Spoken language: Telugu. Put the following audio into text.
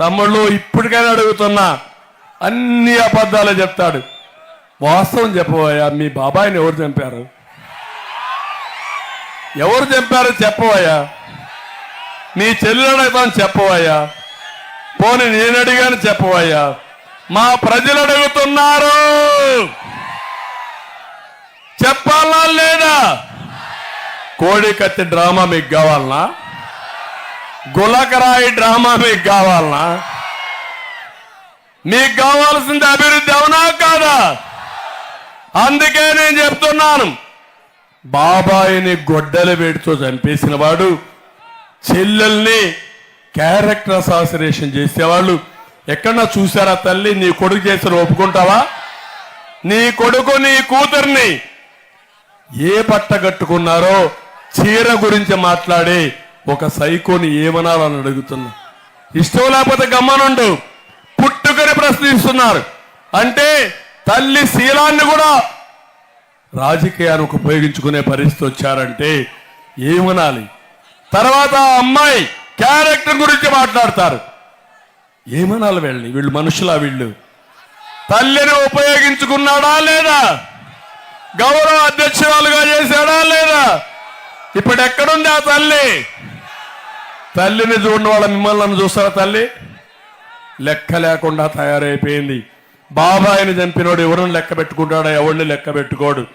తమ్ముళ్ళు ఇప్పటికైనా అడుగుతున్నా అన్ని అబద్ధాలు చెప్తాడు. వాస్తవం చెప్పబోయా మీ బాబాయిని ఎవరు చంపారు? ఎవరు చంపారో చెప్పవయ్యా నీ చెల్లెలు అని చెప్పవయ్యా పోనీ నేను అడిగాను చెప్పవయ్యా మా ప్రజలు అడుగుతున్నారు. చెప్పాలా లేదా? కోడి కత్తి డ్రామా మీకు కావాలనా? గులకరాయి డ్రామా మీకు కావాలనా? మీకు కావాల్సింది అభివృద్ధి అవునా కాదా? అందుకే నేను చెప్తున్నాను. బాబాయిని గొడ్డలు వేడితో చంపేసిన వాడు చెల్లెల్ని క్యారెక్టర్ అసాసినేషన్ చేసేవాళ్ళు. ఎక్కడన్నా చూసారా తల్లి నీ కొడుకు చేసిన ఒప్పుకుంటావా? నీ కొడుకు నీ కూతుర్ని ఏ పట్ట కట్టుకున్నారో చీర గురించి మాట్లాడి ఒక సైకోని ఏమనాలని అడుగుతున్నా? ఇష్టం లేకపోతే గమ్మనుండు పుట్టుకని ప్రశ్నిస్తున్నారు. అంటే తల్లి శీలాన్ని కూడా రాజకీయానికి ఉపయోగించుకునే పరిస్థితి వచ్చారంటే ఏమనాలి? తర్వాత ఆ అమ్మాయి క్యారెక్టర్ గురించి మాట్లాడతారు. ఏమనాలి వీళ్ళని? వీళ్ళు మనుషులా వీళ్ళు? తల్లిని ఉపయోగించుకున్నాడా లేదా? గౌరవ అధ్యక్షురాలుగా చేశాడా లేదా? ఇప్పుడు ఎక్కడుంది ఆ తల్లి? తల్లిని చూడని వాళ్ళ మిమ్మల్ని చూస్తారా తల్లి? లెక్క లేకుండా తయారైపోయింది. బాబాయిని చంపినోడు ఎవరిని లెక్క పెట్టుకుంటాడో ఎవరిని లెక్క పెట్టుకోడు.